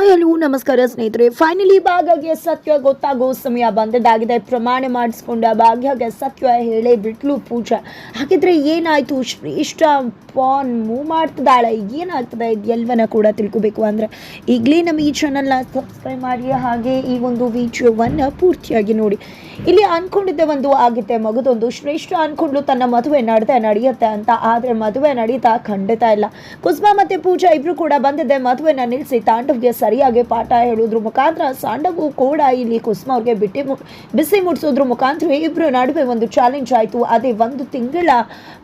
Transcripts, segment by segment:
Hi hello ನಮಸ್ಕಾರ ಸ್ನೇಹಿತರೆ. Finally ಭಾಗ್ಯಗೆ ಸತ್ಯ ಗೊತ್ತಾಗೋ ಸಮಯ ಬಂದದ್ದಾಗಿದೆ. ಪ್ರಮಾಣ ಮಾಡಿಸ್ಕೊಂಡ ಭಾಗ್ಯಗೆ ಸತ್ಯ ಹೇಳೇ ಬಿಟ್ಲು ಪೂಜಾ. ಹಾಗಿದ್ರೆ ಏನಾಯ್ತು? ಶ್ರೇಷ್ಠ ಪಾನ್ ಮೂವ್ ಮಾಡ್ತದಾಳೆ ಏನಾಗ್ತದೆ? ಎಲ್ಲವನ್ನ ಕೂಡ ತಿಳ್ಕೊಬೇಕು ಅಂದ್ರೆ ಈಗಲೇ ನಮ್ಮ ಈ ಚಾನಲ್ನ ಸಬ್ಸ್ಕ್ರೈಬ್ ಮಾಡಿ. ಹಾಗೆ ಈ ಒಂದು ವಿಡಿಯೋವನ್ನು ಪೂರ್ತಿಯಾಗಿ ನೋಡಿ. ಇಲ್ಲಿ ಅನ್ಕೊಂಡಿದ್ದೆ ಒಂದು ಆಗುತ್ತೆ. ಮಗದೊಂದು ಶ್ರೇಷ್ಠ ಅನ್ಕೊಂಡ್ಲು ತನ್ನ ಮದುವೆ ನಡೆದೆ ನಡೆಯುತ್ತೆ ಅಂತ. ಆದ್ರೆ ಮದುವೆ ನಡೀತಾ ಖಂಡಿತ ಇಲ್ಲ. ಕುಸ್ಮಾ ಮತ್ತೆ ಪೂಜಾ ಇಬ್ರು ಕೂಡ ಬಂದಿದ್ದೆ ಮದುವೆನ ನಿಲ್ಲಿಸಿ ತಾಂಡವ್ಗೆ ಸರಿಯಾಗಿ ಪಾಠ ಹೇಳೋದ್ರ ಮುಖಾಂತರ ಸಾಂಡವು ಕೂಡ ಇಲ್ಲಿ ಕುಸುಮ ಅವ್ರಿಗೆ ಬಿಟ್ಟಿ ಬಿಸಿ ಮುಟ್ಸೋದ್ರ ಮುಖಾಂತರ ಇಬ್ರು ನಡುವೆ ಒಂದು ಚಾಲೆಂಜ್ ಆಯಿತು. ಅದೇ ಒಂದು ತಿಂಗಳ,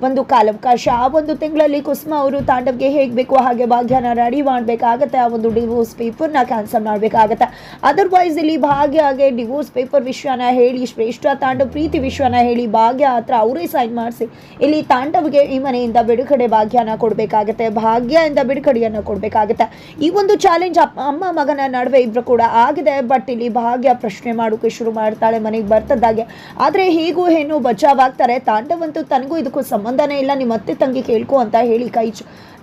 ಒಂದು ಕಾಲಾವಕಾಶ. ಆ ಒಂದು ತಿಂಗಳಲ್ಲಿ ಕುಸುಮ ಅವರು ತಾಂಡವ್ಗೆ ಹೇಗೆ ಬೇಕು ಹಾಗೆ ಭಾಗ್ಯನ ರೆಡಿ ಮಾಡಬೇಕಾಗತ್ತೆ. ಆ ಒಂದು ಡಿವೋರ್ಸ್ ಪೇಪರ್ನ ಕ್ಯಾನ್ಸಲ್ ಮಾಡಬೇಕಾಗತ್ತೆ. ಅದರ್ವೈಸ್ ಇಲ್ಲಿ ಭಾಗ್ಯ ಹಾಗೆ ಡಿವೋರ್ಸ್ ಪೇಪರ್ ವಿಷಯನ ಹೇಳಿ, ಶ್ರೇಷ್ಠ ತಾಂಡವ್ ಪ್ರೀತಿ ವಿಷಯನ ಹೇಳಿ ಭಾಗ್ಯ ಹತ್ರ ಅವರೇ ಸೈನ್ ಮಾಡಿಸಿ ಇಲ್ಲಿ ತಾಂಡವ್ಗೆ ಈ ಮನೆಯಿಂದ ಬಿಡುಗಡೆ ಭಾಗ್ಯನ ಕೊಡಬೇಕಾಗತ್ತೆ. ಭಾಗ್ಯದಿಂದ ಬಿಡುಗಡೆಯನ್ನು ಕೊಡಬೇಕಾಗತ್ತೆ. ಈ ಒಂದು ಚಾಲೆಂಜ್ ಅಮ್ಮ ಮಗನ ನಡುವೆ ಇಬ್ರು ಕೂಡ ಆಗಿದೆ. ಬಟ್ ಇಲ್ಲಿ ಭಾಗ್ಯ ಪ್ರಶ್ನೆ ಮಾಡೋಕೆ ಶುರು ಮಾಡ್ತಾಳೆ. ಮನೆಗೆ ಬರ್ತದಾಗೆ ಆದರೆ ಹೇಗೂ ಏನು ಬಚಾವಾಗ್ತಾರೆ ತಾಂಡವಂತೂ ತನಗೂ ಇದಕ್ಕೂ ಸಂಬಂಧನೇ ಇಲ್ಲ. ನಿಮ್ಮ ಅತ್ತೆ ತಂಗಿ ಕೇಳ್ಕೊ ಅಂತ ಹೇಳಿ ಕೈ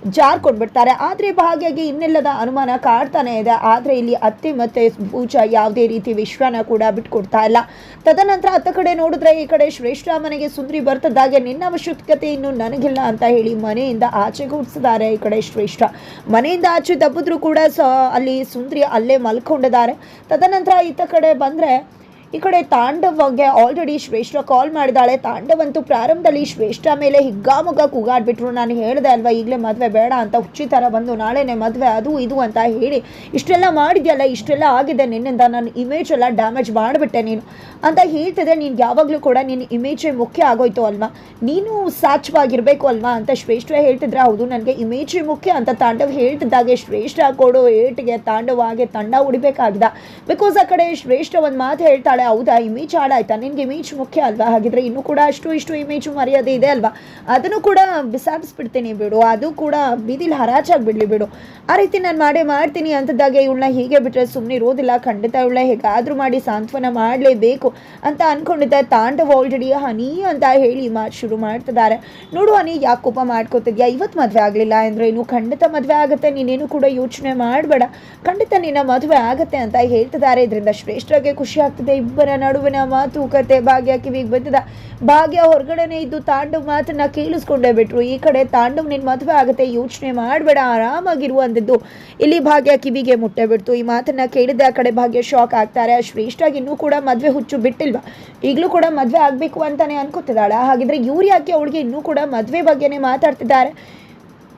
ಚ- ಜಾರ್ ಕೊಟ್ಬಿಡ್ತಾರೆ. ಆದರೆ ಭಾಗ್ಯಗೆ ಇನ್ನೆಲ್ಲದ ಅನುಮಾನ ಕಾಡ್ತಾನೆ ಇದೆ. ಆದರೆ ಇಲ್ಲಿ ಅತ್ತೆ ಮತ್ತೆ ಪೂಜಾ ಯಾವುದೇ ರೀತಿ ವಿಶ್ವನ ಕೂಡ ಬಿಟ್ಕೊಡ್ತಾ ಇಲ್ಲ. ತದನಂತರ ಅತ್ತ ಕಡೆ ನೋಡಿದ್ರೆ ಈ ಕಡೆ ಶ್ರೇಷ್ಠ ಮನೆಗೆ ಸುಂದ್ರಿ ಬರ್ತದಾಗೆ ನಿನ್ನ ಅವಶ್ಯಕತೆ ಇನ್ನು ನನಗಿಲ್ಲ ಅಂತ ಹೇಳಿ ಮನೆಯಿಂದ ಆಚೆ ಕೂಡಿಸಿದ್ದಾರೆ ಈ ಕಡೆ ಶ್ರೇಷ್ಠ. ಮನೆಯಿಂದ ಆಚೆ ದಬ್ಬಿದ್ರು ಕೂಡ ಸ ಅಲ್ಲಿ ಸುಂದ್ರಿ ಅಲ್ಲೇ ಮಲ್ಕೊಂಡಿದ್ದಾರೆ. ತದನಂತರ ಇತ್ತ ಕಡೆ ಬಂದರೆ ಈ ಕಡೆ ತಾಂಡವ್ಗೆ ಆಲ್ರೆಡಿ ಶ್ರೇಷ್ಠ ಕಾಲ್ ಮಾಡಿದಾಳೆ. ತಾಂಡವಂತೂ ಪ್ರಾರಂಭದಲ್ಲಿ ಶ್ರೇಷ್ಠ ಮೇಲೆ ಹಿಗ್ಗಾಮುಗ್ಗ ಕೂಗಾಡ್ಬಿಟ್ರು. ನಾನು ಹೇಳಿದೆ ಅಲ್ವಾ, ಈಗಲೇ ಮದುವೆ ಬೇಡ ಅಂತ ಹುಚ್ಚಿ ಥರ ಬಂದು, ನಾಳೆನೇ ಮದುವೆ ಅದು ಇದು ಅಂತ ಹೇಳಿ, ಇಷ್ಟೆಲ್ಲ ಮಾಡಿದ್ಯಲ್ಲ, ಇಷ್ಟೆಲ್ಲ ಆಗಿದೆ ನಿನ್ನಿಂದ ನನ್ನ ಇಮೇಜ್ ಎಲ್ಲ ಡ್ಯಾಮೇಜ್ ಮಾಡಿಬಿಟ್ಟೆ ನೀನು. ಅಂತ ಹೇಳ್ತಿದ್ರೆ, ನೀನು ಯಾವಾಗಲೂ ಕೂಡ ನಿನ್ನ ಇಮೇಜೇ ಮುಖ್ಯ ಆಗೋಯ್ತು ಅಲ್ವಾ? ನೀನು ಸಾಚವಾಗಿರಬೇಕು ಅಲ್ವಾ? ಅಂತ ಶ್ರೇಷ್ಠ ಹೇಳ್ತಿದ್ರೆ, ಹೌದು, ನನಗೆ ಇಮೇಜೇ ಮುಖ್ಯ ಅಂತ ತಾಂಡವ್ ಹೇಳ್ತಿದ್ದಾಗೆ. ಶ್ರೇಷ್ಠ ಕೊಡು, ಏಟಿಗೆ ತಾಂಡವ ಹಾಗೆ ತಂಡ ಉಡಿಬೇಕಾಗಿದೆ. ಬಿಕಾಸ್ ಆ ಕಡೆ ಶ್ರೇಷ್ಠ ಒಂದು ಮಾತು ಹೇಳ್ತಾಳೆ ಹೌದಾ ಇಮೇಜ್ ಹಾಳಾಯ್ತಾ? ನಿನ್ಗೆ ಇಮೇಜ್ ಮುಖ್ಯ ಅಲ್ವಾ? ಹಾಗಿದ್ರೆ ಇನ್ನು ಕೂಡ ಅಷ್ಟು ಇಷ್ಟು ಇಮೇಜ್ ಮರ್ಯಾದೆ ಇದೆ ಅಲ್ವಾ? ಅದನ್ನು ಕೂಡ ಬಿಸಾಡಿಸ್ಬಿಡ್ತೀನಿ ಬಿಡು. ಅದು ಕೂಡ ಬೀದಿಲಿ ಹರಾಜಾಗಿ ಬಿಡ್ಲಿ ಬಿಡು. ಆ ರೀತಿ ನಾನು ಮಾಡೇ ಮಾಡ್ತೀನಿ ಅಂತದಾಗೆ ಇವಳನ್ನ ಹೀಗೆ ಬಿಟ್ಟರೆ ಸುಮ್ಮನೆ ಇರೋದಿಲ್ಲ. ಖಂಡಿತ ಇವಳನ್ನ ಹೇಗಾದರೂ ಮಾಡಿ ಸಾಂತ್ವನ ಮಾಡಲೇಬೇಕು ಅಂತ ಅನ್ಕೊಂಡಿದ್ದೆ ತಾಂಡವ್ ಆಲ್ರೆಡಿ ಹನಿ ಅಂತ ಹೇಳಿ ಮಾತು ಶುರು ಮಾಡ್ತಿದ್ದಾರೆ ನೋಡು ಹನಿ, ಯಾಕೆ ಕೋಪ ಮಾಡ್ಕೋತಿದ್ಯಾ? ಇವತ್ತು ಮದುವೆ ಆಗಲಿಲ್ಲ ಅಂದರೆ ಇನ್ನು ಖಂಡಿತ ಮದುವೆ ಆಗುತ್ತೆ. ನೀನೇನು ಕೂಡ ಯೋಚನೆ ಮಾಡಬೇಡ. ಖಂಡಿತ ನಿನ್ನ ಮದುವೆ ಆಗುತ್ತೆ ಅಂತ ಹೇಳ್ತಿದ್ದಾರೆ ಇದರಿಂದ ಶ್ರೇಷ್ಠಗೆ ಖುಷಿ ಆಗ್ತದೆ. ಇಬ್ಬರ ನಡುವಿನ ಮಾತುಕತೆ ಭಾಗ್ಯ ಕಿವಿಗೆ ಬಂದಿದ. ಭಾಗ್ಯ ಹೊರಗಡೆನೆ ಇದ್ದು ತಾಂಡವ್ ಮಾತನ್ನ ಕೇಳಿಸ್ಕೊಂಡೇ ಬಿಟ್ರು. ಈ ಕಡೆ ತಾಂಡವ್ ನಿನ್ ಮದುವೆ ಆಗುತ್ತೆ, ಯೋಚನೆ ಮಾಡಬೇಡ, ಆರಾಮಾಗಿರು ಅಂದಿದ್ದು. ಇಲ್ಲಿ ಭಾಗ್ಯ ಕಿವಿಗೆ ಮುಟ್ಟೆ ಬಿಡ್ತು. ಈ ಮಾತನ್ನ ಕೇಳಿದ, ಆ ಕಡೆ ಭಾಗ್ಯ ಶಾಕ್ ಆಗ್ತಾರೆ. ಶ್ರೇಷ್ಠಾಗಿ ಇನ್ನೂ ಕೂಡ ಮದ್ವೆ ಹುಚ್ಚು ಬಿಟ್ಟಿಲ್ವಾ? ಈಗಲೂ ಕೂಡ ಮದ್ವೆ ಆಗಬೇಕು ಅಂತಾನೆ ಅನ್ಕೋತಿದ್ದಾಳ. ಹಾಗಿದ್ರೆ ಇವ್ರು ಯಾಕೆ ಅವಳಿಗೆ ಇನ್ನೂ ಕೂಡ ಮದ್ವೆ ಬಗ್ಗೆನೇ ಮಾತಾಡ್ತಿದ್ದಾರೆ?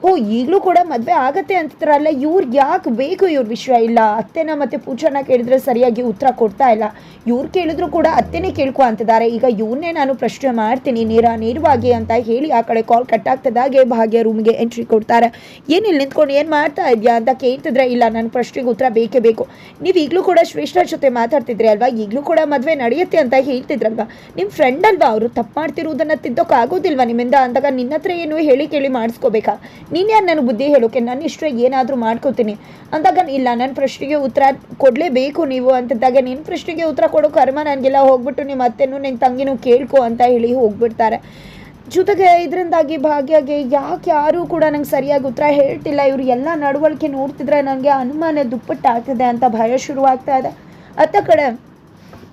ಓ, ಈಗಲೂ ಕೂಡ ಮದುವೆ ಆಗತ್ತೆ ಅಂತಿದ್ರಲ್ಲ ಇವ್ರಿಗೆ ಯಾಕೆ ಬೇಕು ಇವ್ರ ವಿಷಯ ಇಲ್ಲ, ಅತ್ತೆನ ಮತ್ತೆ ಪೂಜಾನ ಕೇಳಿದ್ರೆ ಸರಿಯಾಗಿ ಉತ್ತರ ಕೊಡ್ತಾ ಇಲ್ಲ. ಇವ್ರು ಕೇಳಿದ್ರು ಕೂಡ ಅತ್ತೆನೇ ಕೇಳ್ಕೊ ಅಂತಿದ್ದಾರೆ. ಈಗ ಇವ್ರನ್ನೇ ನಾನು ಪ್ರಶ್ನೆ ಮಾಡ್ತೀನಿ, ನೇರ ನೇರವಾಗಿ ಅಂತ ಹೇಳಿ ಆ ಕಡೆ ಕಾಲ್ ಕಟ್ ಆಗ್ತದಾಗೆ ಭಾಗ್ಯ ರೂಮ್ಗೆ ಎಂಟ್ರಿ ಕೊಡ್ತಾರೆ. ಏನಿಲ್ಲ ನಿಂತ್ಕೊಂಡು ಏನು ಮಾಡ್ತಾ ಇದೆಯಾ ಅಂತ ಕೇಳ್ತಿದ್ರೆ ಇಲ್ಲ ನನ್ನ ಪ್ರಶ್ನೆಗೆ ಉತ್ತರ ಬೇಕೇ ಬೇಕು. ನೀವು ಈಗಲೂ ಕೂಡ ಶ್ರೇಷ್ಠ ಜೊತೆ ಮಾತಾಡ್ತಿದ್ರಿ ಅಲ್ವಾ? ಈಗಲೂ ಕೂಡ ಮದುವೆ ನಡೆಯುತ್ತೆ ಅಂತ ಹೇಳ್ತಿದ್ರಲ್ವಾ? ನಿಮ್ಮ ಫ್ರೆಂಡ್ ಅಲ್ವಾ? ಅವರು ತಪ್ಪು ಮಾಡ್ತಿರೋದನ್ನು ತಿದ್ದೋಕ್ಕಾಗೋದಿಲ್ವಾ ನಿಮ್ಮಿಂದ? ಅಂದಾಗ ನಿನ್ನ ಹತ್ರ ಏನು ಹೇಳಿ ಕೇಳಿ ಮಾಡಿಸ್ಕೋಬೇಕಾ? ನೀನು ಯಾರು ನನಗೆ ಬುದ್ಧಿ ಹೇಳೋಕೆ? ನನ್ನ ಇಷ್ಟ ಏನಾದರೂ ಮಾಡ್ಕೋತೀನಿ. ಅಂದಾಗ ಇಲ್ಲ ನನ್ನ ಪ್ರಶ್ನೆಗೆ ಉತ್ತರ ಕೊಡಲೇಬೇಕು ನೀವು ಅಂತಿದ್ದಾಗ ನಿನ್ನ ಪ್ರಶ್ನೆಗೆ ಉತ್ತರ ಕೊಡೋ ಕರ್ಮ ನನಗೆಲ್ಲ ಹೋಗ್ಬಿಟ್ಟು ನಿಮ್ಮ ಅತ್ತೆನೂ ನಿನ್ನ ತಂಗಿನೂ ಕೇಳ್ಕೊ ಅಂತ ಹೇಳಿ ಹೋಗ್ಬಿಡ್ತಾರೆ. ಜೊತೆಗೆ ಇದರಿಂದಾಗಿ ಭಾಗ್ಯಗೆ ಯಾಕೆ ಯಾರೂ ಕೂಡ ನಂಗೆ ಸರಿಯಾಗಿ ಉತ್ತರ ಹೇಳ್ತಿಲ್ಲ. ಇವರು ಎಲ್ಲ ನಡವಳಿಕೆ ನೋಡ್ತಿದ್ರೆ ನನಗೆ ಅನುಮಾನ ದುಪ್ಪಟ್ಟಾಗ್ತಿದೆ ಅಂತ ಭಯ ಶುರುವಾಗ್ತಾ ಇದೆ. ಅತ್ತ ಕಡೆ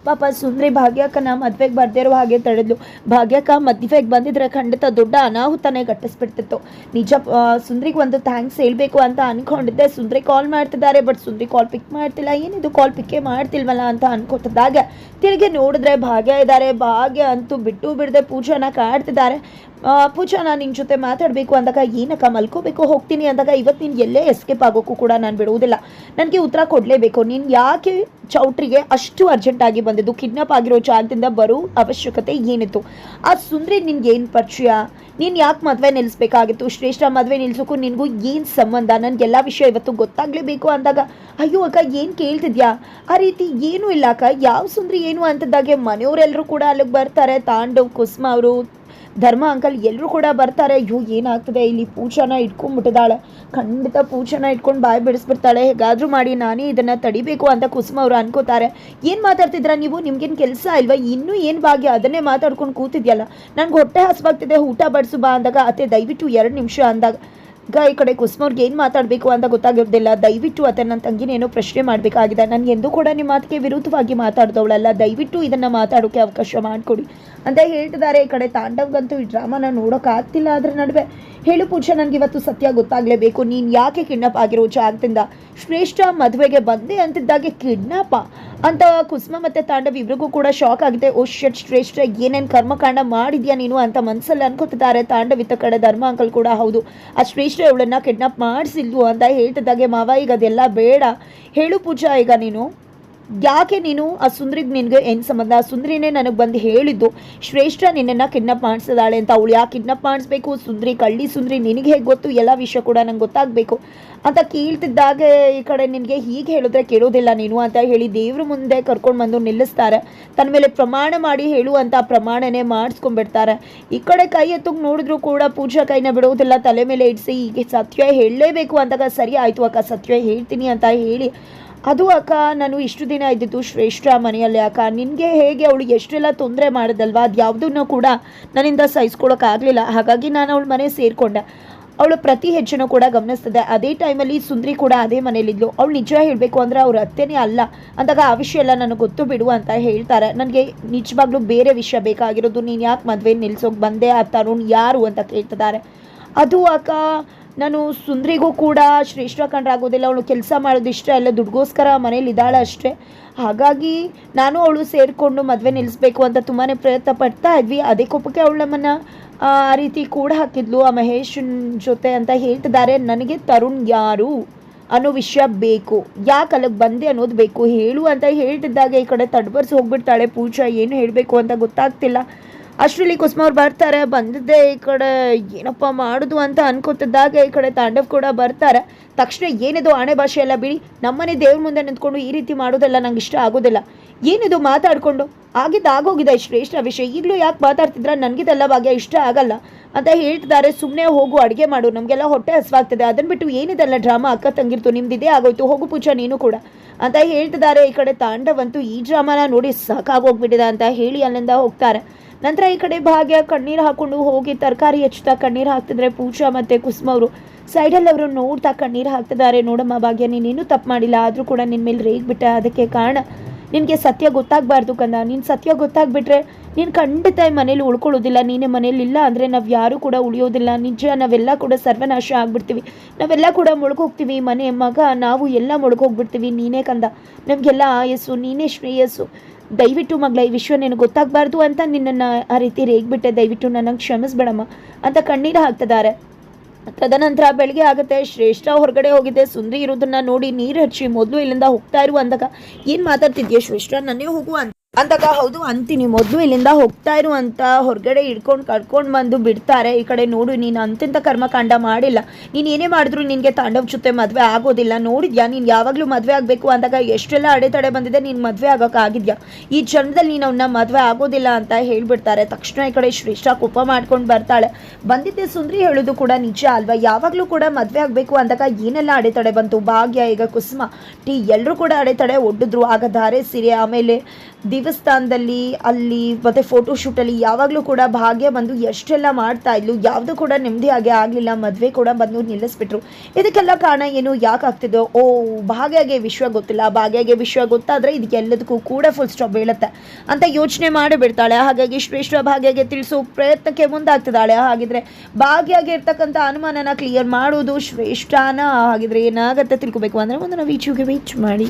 ಪಾಪ ಸುಂದ್ರಿ ಭಾಗ್ಯಕ್ಕನ ಮದ್ವೆಗೆ ಬರ್ದಿರೋ ಹಾಗೆ ತಡೆದ್ಲು. ಭಾಗ್ಯಕ್ಕ ಮದ್ವೆಗೆ ಬಂದಿದ್ರೆ ಖಂಡಿತ ದೊಡ್ಡ ಅನಾಹುತನೇ ಘಟಿಸ್ಬಿಡ್ತಿತ್ತು ನಿಜ ಸುಂದ್ರಿಗೆ ಒಂದು ಥ್ಯಾಂಕ್ಸ್ ಹೇಳಬೇಕು ಅಂತ ಅನ್ಕೊಂಡಿದ್ದೆ. ಸುಂದ್ರಿ ಕಾಲ್ ಮಾಡ್ತಿದ್ದಾರೆ ಬಟ್ ಸುಂದ್ರಿ ಕಾಲ್ ಪಿಕ್ ಮಾಡ್ತಿಲ್ಲ. ಏನಿದು ಕಾಲ್ ಪಿಕ್ಕೇ ಮಾಡ್ತಿಲ್ವಲ್ಲ ಅಂತ ಅನ್ಕೋತಿದ್ದಾಗ ತಿರುಗಿ ನೋಡಿದ್ರೆ ಭಾಗ್ಯ ಇದ್ದಾರೆ ಭಾಗ್ಯ ಅಂತೂ ಬಿಟ್ಟು ಬಿಡದೆ ಪೂಜಾನ ಕಾಡ್ತಿದ್ದಾರೆ. ಪೂಜಾನ ಪೂಜಾ ನಾನು ನಿನ್ನ ಜೊತೆ ಮಾತಾಡಬೇಕು ಅಂದಾಗ ಏನಕ್ಕ ಮಲ್ಕೋಬೇಕು? ಹೋಗ್ತೀನಿ ಅಂದಾಗ ಇವತ್ತು ನೀನು ಎಲ್ಲೇ ಎಸ್ಕೇಪ್ ಆಗೋಕ್ಕೂ ಕೂಡ ನಾನು ಬಿಡುವುದಿಲ್ಲ. ನನಗೆ ಉತ್ತರ ಕೊಡಲೇಬೇಕು. ನೀನು ಯಾಕೆ ಚೌಟ್ರಿಗೆ ಅಷ್ಟು ಅರ್ಜೆಂಟ್ ಆಗಿ ಬಂದಿದ್ದು. ಕಿಡ್ನಾಪ್ ಆಗಿರೋ ಜಾಗದಿಂದ ಬರೋ ಅವಶ್ಯಕತೆ ಏನಿತ್ತು? ಆ ಸುಂದ್ರಿ ನಿನ್ಗೆ ಏನು ಪರಿಚಯ? ನೀನು ಯಾಕೆ ಮದುವೆ ನಿಲ್ಲಿಸ್ಬೇಕಾಗಿತ್ತು ಶ್ರೇಷ್ಠ ಮದುವೆ ನಿಲ್ಸೋಕ್ಕೂ ನಿನಗೂ ಏನು ಸಂಬಂಧ? ನನಗೆಲ್ಲ ವಿಷಯ ಇವತ್ತು ಗೊತ್ತಾಗಲೇಬೇಕು ಅಂದಾಗ, ಅಯ್ಯೋ ಅಕ್ಕ, ಏನು ಕೇಳ್ತಿದ್ಯಾ? ಆ ರೀತಿ ಏನೂ ಇಲ್ಲ ಅಕ್ಕ. ಯಾವ ಸುಂದ್ರಿ ಏನು ಅಂತದಾಗೆ ಮನೆಯವರೆಲ್ಲರೂ ಕೂಡ ಅಲ್ಲಿಗೆ ಬರ್ತಾರೆ. ತಾಂಡವ್ ಕುಸ್ಮ ಅವರು ಧರ್ಮ ಅಂಕಲ್ ಎಲ್ಲರೂ ಕೂಡ ಬರ್ತಾರೆ. ಅಯ್ಯೋ, ಏನಾಗ್ತದೆ? ಇಲ್ಲಿ ಪೂಜಾನ ಇಟ್ಕೊಂಡ್ಬಿಟ್ಟಿದ್ದಾಳೆ ಖಂಡಿತ ಪೂಜಾನ ಇಟ್ಕೊಂಡು ಬಾಯಿ ಬಿಡಿಸ್ಬಿಡ್ತಾಳೆ. ಹೇಗಾದರೂ ಮಾಡಿ, ನಾನೇ ಇದನ್ನು ತಡಿಬೇಕು ಅಂತ ಕುಸುಮ ಅವರು ಅನ್ಕೋತಾರೆ. ಏನು ಮಾತಾಡ್ತಿದ್ರ ನೀವು? ನಿಮ್ಗೇನು ಕೆಲಸ ಇಲ್ವಾ? ಇನ್ನೂ ಏನು ಭಾಗ್ಯ? ಅದನ್ನೇ ಮಾತಾಡ್ಕೊಂಡು ಕೂತಿದ್ಯಲ್ಲ. ನಂಗೆ ಹೊಟ್ಟೆ ಹಸ್ವಾಗ್ತಿದೆ. ಊಟ ಬಡಿಸು ಬಾ ಅಂದಾಗ, ಅತ್ತೆ ದಯವಿಟ್ಟು ಎರಡು ನಿಮಿಷ ಅಂದಾಗ ಈಗ ಈ ಕಡೆ ಕುಸುಮವ್ರಿಗೆ ಏನು ಮಾತಾಡಬೇಕು ಅಂತ ಗೊತ್ತಾಗಿರೋದಿಲ್ಲ. ದಯವಿಟ್ಟು ಆತ ನನ್ನ ತಂಗಿನೇನೋ ಪ್ರಶ್ನೆ ಮಾಡಬೇಕಾಗಿದೆ. ನಾನು ಎಂದೂ ಕೂಡ ನಿಮ್ಮ ಮಾತಿಗೆ ವಿರುದ್ಧವಾಗಿ ಮಾತಾಡ್ದವಳಲ್ಲ. ದಯವಿಟ್ಟು ಇದನ್ನು ಮಾತಾಡೋಕ್ಕೆ ಅವಕಾಶ ಮಾಡಿಕೊಡಿ. ಅಂತ ಹೇಳ್ತಿದ್ದಾರೆ. ಈ ಕಡೆ ತಾಂಡವ್ಗಂತೂ ಈ ಡ್ರಾಮಾನ ನೋಡೋಕ್ಕಾಗ್ತಿಲ್ಲ ಅದ್ರ ನಡುವೆ ಹೇಳು ಪೂಜಾ ನನಗೆ ಇವತ್ತು ಸತ್ಯ ಗೊತ್ತಾಗಲೇಬೇಕು. ನೀನು ಯಾಕೆ ಕಿಡ್ನಾಪ್ ಆಗಿರೋ ಜಾಗದಿಂದ ಶ್ರೇಷ್ಠ ಮದುವೆಗೆ ಬಂದೆ ಅಂತಿದ್ದಾಗೆ ಕಿಡ್ನಾಪ ಅಂತ ಕುಸುಮ ಮತ್ತು ತಾಂಡವ್ ಇಬ್ರಿಗೂ ಕೂಡ ಶಾಕ್ ಆಗಿದೆ. ಓ ಶಟ್, ಶ್ರೇಷ್ಠ, ಏನೇನು ಕರ್ಮಕಾಂಡ ಮಾಡಿದ್ಯಾ ನೀನು ಅಂತ ಮನಸ್ಸಲ್ಲಿ ಅನ್ಕೋತಿದ್ದಾರೆ. ತಾಂಡವ್ ಇತ್ತ ಕಡೆ ಧರ್ಮ ಅಂಕಲ್ ಕೂಡ ಹೌದು. ಆ ಶ್ರೇಷ್ಠ ಇವಳನ್ನ ಕಿಡ್ನಾಪ್ ಮಾಡಿಸಿಲ್ವು ಅಂತ ಹೇಳ್ತಿದ್ದಾಗೆ, ಮಾವ, ಈಗ ಅದೆಲ್ಲ ಬೇಡ. ಹೇಳು ಪೂಜಾ, ಈಗ ನೀನು. ಯಾಕೆ ನೀನು ಆ ಸುಂದ್ರಿಗೆ ನಿನಗೆ ಏನು ಸಂಬಂಧ? ಸುಂದ್ರಿನೇ ನನಗೆ ಬಂದು ಹೇಳಿದ್ದು, ಶ್ರೇಷ್ಠ ನಿನ್ನನ್ನು ಕಿಡ್ನಪ್ ಮಾಡಿಸಿದಾಳೆ ಅಂತ ಅವಳು ಯಾಕೆ ಕಿಡ್ನಪ್ ಮಾಡಿಸ್ಬೇಕು? ಸುಂದ್ರಿ, ಕಳ್ಳಿ ಸುಂದ್ರಿ ನಿನಗೆ ಹೇಗೆ ಗೊತ್ತು? ಎಲ್ಲ ವಿಷಯ ಕೂಡ ನಂಗೆ ಗೊತ್ತಾಗಬೇಕು. ಅಂತ ಕೇಳ್ತಿದ್ದಾಗ ಈ ಕಡೆ ನಿನಗೆ ಹೀಗೆ ಹೇಳಿದ್ರೆ ಕೇಳೋದಿಲ್ಲ ನೀನು ಅಂತ ಹೇಳಿ ದೇವ್ರ ಮುಂದೆ ಕರ್ಕೊಂಡು ಬಂದು ನಿಲ್ಲಿಸ್ತಾರೆ. ತನ್ನ ಮೇಲೆ ಪ್ರಮಾಣ ಮಾಡಿ ಹೇಳುವಂಥ ಪ್ರಮಾಣನೇ ಮಾಡಿಸ್ಕೊಂಡ್ಬಿಡ್ತಾರೆ. ಈ ಕಡೆ ಕೈ ಎತ್ತಕ್ಕೆ ನೋಡಿದ್ರು ಕೂಡ ಪೂಜಾ ಕೈನ ಬಿಡೋದಿಲ್ಲ, ತಲೆ ಮೇಲೆ ಇಡಿಸಿ, ಈಗ ಸತ್ಯ ಹೇಳಲೇಬೇಕು ಅಂತ ಸರಿ ಆಯಿತು ಅಕ್ಕ, ಸತ್ಯ ಹೇಳ್ತೀನಿ ಅಂತ ಹೇಳಿ ಅದು ಅಕ್ಕ, ನಾನು ಇಷ್ಟು ದಿನ ಇದ್ದಿದ್ದು ಶ್ರೇಷ್ಠ ಮನೆಯಲ್ಲಿ ಅಕ್ಕ. ನಿನಗೆ ಹೇಗೆ ಅವಳು ಎಷ್ಟೆಲ್ಲ ತೊಂದರೆ ಮಾಡಿದಲ್ವಾ? ಅದು ಯಾವುದನ್ನು ಕೂಡ ನನ್ನಿಂದ ಸಹಿಸ್ಕೊಳಕ್ಕಾಗಲಿಲ್ಲ ಹಾಗಾಗಿ ನಾನು ಅವಳ ಮನೆ ಸೇರಿಕೊಂಡೆ. ಅವಳು ಪ್ರತಿ ಹೆಜ್ಜೆನೂ ಕೂಡ ಗಮನಿಸ್ತದೆ. ಅದೇ ಟೈಮಲ್ಲಿ ಸುಂದ್ರಿ ಕೂಡ ಅದೇ ಮನೇಲಿದ್ಲು ಅವಳು ನಿಜ ಹೇಳಬೇಕು ಅಂದರೆ ಅವ್ರ ಅತ್ತೆನೇ ಅಲ್ಲ. ಅಂದಾಗ ಆ ವಿಷಯ ಎಲ್ಲ ನನಗೆ ಗೊತ್ತು ಬಿಡು ಅಂತ ಹೇಳ್ತಾರೆ. ನನಗೆ ನಿಜವಾಗ್ಲೂ ಬೇರೆ ವಿಷಯ ಬೇಕಾಗಿರೋದು. ನೀನು ಯಾಕೆ ಮದುವೆ ನಿಲ್ಸೋಕೆ ಬಂದೆ ಆ ತರುಣ್ ಯಾರು ಅಂತ ಕೇಳ್ತಿದ್ದಾರೆ. ಅದು ಅಕ್ಕ ನಾನು ಸುಂದ್ರಿಗೂ ಕೂಡ ಶ್ರೇಷ್ಠ ಕಂಡ್ರಾಗೋದಿಲ್ಲ ಅವಳು ಕೆಲಸ ಮಾಡೋದು ಇಷ್ಟ ಎಲ್ಲ ದುಡ್ಗೋಸ್ಕರ ಮನೇಲಿ ಇದ್ದಾಳೆ ಅಷ್ಟೇ. ಹಾಗಾಗಿ ನಾನು ಅವಳು ಸೇರಿಕೊಂಡು ಮದುವೆ ನಿಲ್ಲಿಸ್ಬೇಕು ಅಂತ ತುಂಬಾ ಪ್ರಯತ್ನ ಪಡ್ತಾ ಇದ್ವಿ. ಅದೇ ಕೋಪಕ್ಕೆ ಅವಳು ನಮ್ಮನ್ನು, ಆ ರೀತಿ ಕೂಡ ಹಾಕಿದ್ಲು. ಆ ಮಹೇಶ್ ಜೊತೆ ಅಂತ ಹೇಳ್ತಿದ್ದಾರೆ. ನನಗೆ ತರುಣ್ ಯಾರು ಅನ್ನೋ ವಿಷಯ ಬೇಕು. ಯಾಕೆ ಅಲ್ಲಿಗೆ ಬಂದೆ ಅನ್ನೋದು ಬೇಕು. ಹೇಳು ಅಂತ ಹೇಳ್ತಿದ್ದಾಗ ಈ ಕಡೆ ತಡ್ಬರ್ಸಿ ಹೋಗ್ಬಿಡ್ತಾಳೆ. ಪೂಜಾ ಏನು ಹೇಳಬೇಕು ಅಂತ ಗೊತ್ತಾಗ್ತಿಲ್ಲ. ಅಷ್ಟರಲ್ಲಿ ಕುಸುಮವ್ರು ಬರ್ತಾರೆ, ಬಂದಿದ್ದೆ ಈ ಕಡೆ ಏನಪ್ಪ ಮಾಡುದು ಅಂತ ಅನ್ಕೋತಿದ್ದಾಗ ಈ ಕಡೆ ತಾಂಡವ್ ಕೂಡ ಬರ್ತಾರೆ. ತಕ್ಷಣ ಏನಿದು ಆಣೆ ಭಾಷೆ ಎಲ್ಲ ಬಿಡಿ, ನಮ್ಮನೆ ದೇವ್ರ ಮುಂದೆ ನಿಂತ್ಕೊಂಡು ಈ ರೀತಿ ಮಾಡೋದೆಲ್ಲ ನಂಗೆ ಇಷ್ಟ ಆಗೋದಿಲ್ಲ. ಏನಿದು ಮಾತಾಡಿಕೊಂಡು, ಆಗಿದ್ದು ಆಗೋಗಿದೆ ಶ್ರೇಷ್ಠ ವಿಷಯ, ಈಗಲೂ ಯಾಕೆ ಮಾತಾಡ್ತಿದ್ರ? ನನಗಿದೆಲ್ಲ ಭಾಗ್ಯ ಇಷ್ಟ ಆಗಲ್ಲ ಅಂತ ಹೇಳ್ತಿದ್ದಾರೆ. ಸುಮ್ಮನೆ ಹೋಗು, ಅಡುಗೆ ಮಾಡು, ನಮಗೆಲ್ಲ ಹೊಟ್ಟೆ ಹಸ್ವಾಗ್ತದೆ. ಅದನ್ನು ಬಿಟ್ಟು ಏನಿದೆಲ್ಲ ಡ್ರಾಮಾ ಅಕ್ಕ ತಂಗಿರ್ತು ನಿಮ್ದಿದೆ ಆಗೋಯ್ತು, ಹೋಗು ಪೂಜಾ ನೀನು ಕೂಡ ಅಂತ ಹೇಳ್ತಿದ್ದಾರೆ. ಈ ಕಡೆ ತಾಂಡವಂತೂ ಈ ಡ್ರಾಮಾನ ನೋಡಿ ಸಾಕಾಗೋಗ್ಬಿಟ್ಟಿದೆ ಅಂತ ಹೇಳಿ ಅಲ್ಲಿಂದ ಹೋಗ್ತಾರೆ. ನಂತರ ಈ ಕಡೆ ಭಾಗ್ಯ, ಕಣ್ಣೀರು ಹಾಕೊಂಡು ಹೋಗಿ, ತರಕಾರಿ ಹೆಚ್ಚುತ್ತಾ ಕಣ್ಣೀರು ಹಾಕ್ತಿದ್ರೆ ಪೂಜಾ ಮತ್ತು ಕುಸುಮ ಅವರು ಸೈಡಲ್ಲಿ ಅವರು ನೋಡ್ತಾ ಕಣ್ಣೀರು ಹಾಕ್ತಿದ್ದಾರೆ. ನೋಡಮ್ಮ ಭಾಗ್ಯ, ನೀನೇನು ತಪ್ಪು ಮಾಡಿಲ್ಲ. ಆದರೂ ಕೂಡ ನಿನ್ನ ಮೇಲೆ ರೇಗ್ಬಿಟ್ಟೆ ಅದಕ್ಕೆ ಕಾರಣ ನಿನಗೆ ಸತ್ಯ ಗೊತ್ತಾಗಬಾರ್ದು ಕಂದ. ನೀನು ಸತ್ಯ ಗೊತ್ತಾಗ್ಬಿಟ್ರೆ ನೀನು ಖಂಡಿತ ಮನೇಲಿ ಉಳ್ಕೊಳ್ಳೋದಿಲ್ಲ. ನೀನೇ ಮನೇಲಿ ಇಲ್ಲ ಅಂದರೆ ನಾವು ಯಾರೂ ಕೂಡ ಉಳಿಯೋದಿಲ್ಲ. ನಿಜ, ನಾವೆಲ್ಲ ಕೂಡ ಸರ್ವನಾಶ ಆಗ್ಬಿಡ್ತೀವಿ. ನಾವೆಲ್ಲ ಕೂಡ ಮುಳುಗೋಗ್ತೀವಿ. ಮನೆ, ಮಗ, ನಾವು ಎಲ್ಲ ಮುಳುಗೋಗ್ಬಿಡ್ತೀವಿ. ನೀನೇ ಕಂದ. ನಮಗೆಲ್ಲ ಆಯಸ್ಸು, ನೀನೇ ಶ್ರೇಯಸ್ಸು. ದಯವಿಟ್ಟು ಮಗಳ, ಈ ವಿಷಯ ನಿನಗೆ ಗೊತ್ತಾಗಬಾರ್ದು ಅಂತ ನಿನ್ನನ್ನು ಆ ರೀತಿ ರೇಗ್ಬಿಟ್ಟೆ, ದಯವಿಟ್ಟು ನನಗೆ ಕ್ಷಮಿಸ್ಬೇಡಮ್ಮ ಅಂತ ಕಣ್ಣೀರು ಹಾಕ್ತಿದ್ದಾರೆ. ತದನಂತರ ಬೆಳಗ್ಗೆ ಆಗುತ್ತೆ, ಶ್ರೇಷ್ಠ ಹೊರಗಡೆ ಹೋಗಿದ್ದೆ ಸುಂದ್ರಿ ಇರೋದನ್ನ ನೋಡಿ ನೀರು ಹಚ್ಚಿ ಮೊದಲು ಇಲ್ಲಿಂದ ಹೋಗ್ತಾ ಇರು ಅಂದಾಗ, ಏನು ಮಾತಾಡ್ತಿದ್ಯಾ ಶ್ರೇಷ್ಠ? ನನ್ನೇ ಹೋಗು ಅಂತ. ಅಂದಾಗ ಹೌದು, ಅಂತೀನಿ. ಮೊದಲು ಇಲ್ಲಿಂದ ಹೋಗ್ತಾ ಇರುವಂತ ಹೊರಗಡೆ ಹಿಡ್ಕೊಂಡು ಕರ್ಕೊಂಡು ಬಂದು ಬಿಡ್ತಾರೆ. ಈ ಕಡೆ ನೋಡು, ನೀನು ಅಂತಿಂತ ಕರ್ಮಕಾಂಡ ಮಾಡಿಲ್ಲ. ನೀನು ಏನೇ ಮಾಡಿದ್ರು ನಿನಗೆ ತಾಂಡವ್ ಜೊತೆ ಮದುವೆ ಆಗೋದಿಲ್ಲ. ನೋಡಿದ್ಯಾ, ನೀನು ಯಾವಾಗಲೂ ಮದುವೆ ಆಗಬೇಕು ಅಂದಾಗ ಎಷ್ಟೆಲ್ಲ ಅಡೆತಡೆ ಬಂದಿದೆ, ನೀನು ಮದುವೆ ಆಗೋಕ್ಕಾಗಿದ್ಯಾ ಈ ಜನ್ಮದಲ್ಲಿ ನೀನು ಅವನ್ನ ಮದುವೆ ಆಗೋದಿಲ್ಲ ಅಂತ ಹೇಳ್ಬಿಡ್ತಾರೆ. ತಕ್ಷಣ ಈ ಕಡೆ ಶ್ರೇಷ್ಠ ಕೋಪ ಮಾಡ್ಕೊಂಡು ಬರ್ತಾಳೆ. ಬಂದಿದ್ದೆ ಸುಂದ್ರಿ ಹೇಳೋದು ಕೂಡ ನಿಜ ಅಲ್ವಾ? ಯಾವಾಗಲೂ ಕೂಡ ಮದುವೆ ಆಗಬೇಕು ಅಂದಾಗ ಏನೆಲ್ಲ ಅಡೆತಡೆ ಬಂತು? ಭಾಗ್ಯ, ಈಗ ಕುಸುಮ. ಟೀ ಎಲ್ಲರೂ ಕೂಡ ಅಡೆತಡೆ ಒಡ್ಡಿದ್ರು. ಆಗ ಧಾರೆ ಸೀರೆ, ಆಮೇಲೆ ದೇವಸ್ಥಾನದಲ್ಲಿ ಅಲ್ಲಿ ಮತ್ತು ಫೋಟೋಶೂಟಲ್ಲಿ ಯಾವಾಗಲೂ ಕೂಡ ಭಾಗ್ಯ ಬಂದು ಎಷ್ಟೆಲ್ಲ ಮಾಡ್ತಾ ಇದ್ಲು, ಯಾವುದು ಕೂಡ ನೆಮ್ಮದಿಯಾಗಿ ಆಗಲಿಲ್ಲ, ಮದುವೆ ಕೂಡ ಬಂದು ನಿಲ್ಲಿಸ್ಬಿಟ್ರು. ಇದಕ್ಕೆಲ್ಲ ಕಾರಣ ಏನು, ಯಾಕೆ ಆಗ್ತಿದ್ದು ಓ, ಭಾಗ್ಯಗೆ ವಿಶ್ವ ಗೊತ್ತಿಲ್ಲ, ಭಾಗ್ಯಗೆ ವಿಶ್ವ ಗೊತ್ತಾದರೆ ಇದಕ್ಕೆಲ್ಲದಕ್ಕೂ ಕೂಡ ಫುಲ್ ಸ್ಟಾಪ್ ಬೀಳುತ್ತೆ ಅಂತ ಯೋಚನೆ ಮಾಡಿ ಬಿಡ್ತಾಳೆ. ಹಾಗಾಗಿ ಶ್ರೇಷ್ಠ ಭಾಗ್ಯಗೆ ತಿಳಿಸೋ ಪ್ರಯತ್ನಕ್ಕೆ ಮುಂದಾಗ್ತಿದ್ದಾಳೆ. ಹಾಗಿದ್ರೆ ಭಾಗ್ಯಗೆ ಇರ್ತಕ್ಕಂಥ ಅನುಮಾನನ ಕ್ಲಿಯರ್ ಮಾಡೋದು ಶ್ರೇಷ್ಠನ. ಹಾಗಿದ್ರೆ ಏನಾಗುತ್ತೆ ತಿಳ್ಕೊಬೇಕು ಅಂದರೆ ಒಂದು ನಾವು ವೀಚ್ ಮಾಡಿ.